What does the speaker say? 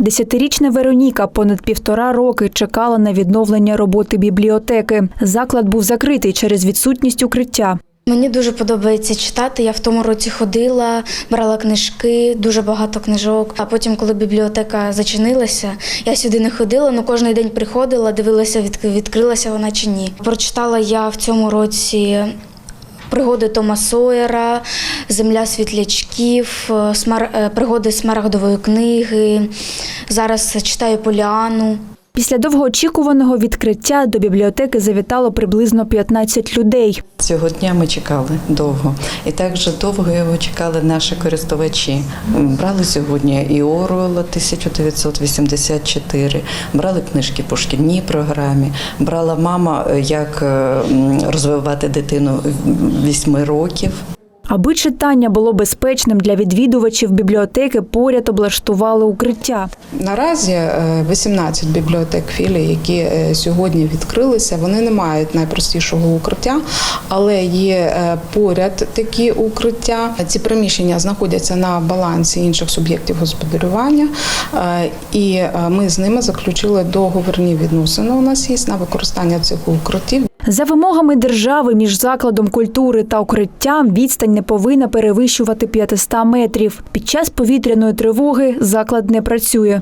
Десятирічна Вероніка понад півтора роки чекала на відновлення роботи бібліотеки. Заклад був закритий через відсутність укриття. Мені дуже подобається читати. Я в тому році ходила, брала книжки, дуже багато книжок. А потім, коли бібліотека зачинилася, я сюди не ходила, але кожен день приходила, дивилася, від- відкрилася вона чи ні. Прочитала я в цьому році. Пригоди Тома Сойера, Земля світлячків, пригоди Смарагдової книги. Зараз читаю Поліану. Після довгоочікуваного відкриття до бібліотеки завітало приблизно 15 людей. Цього дня ми чекали довго, і також довго його чекали наші користувачі. Брали сьогодні і Оруелла 1984, брали книжки по шкільній програмі, брала мама, е, як е, розвивати дитину в- вісьми років. Аби читання було безпечним для відвідувачів бібліотеки, поряд облаштували укриття. Наразі е, 18 бібліотек філій, які е, сьогодні відкрилися, вони не мають найпростішого укриття, але є е, поряд такі укриття. Ці приміщення знаходяться на балансі інших суб'єктів господарювання, е, і е, ми з ними заключили договірні відносини. У нас є на використання цих укриттів. За вимогами держави між закладом культури та укриттям відстань не повинна перевищувати 500 метрів. Під час повітряної тривоги заклад не працює.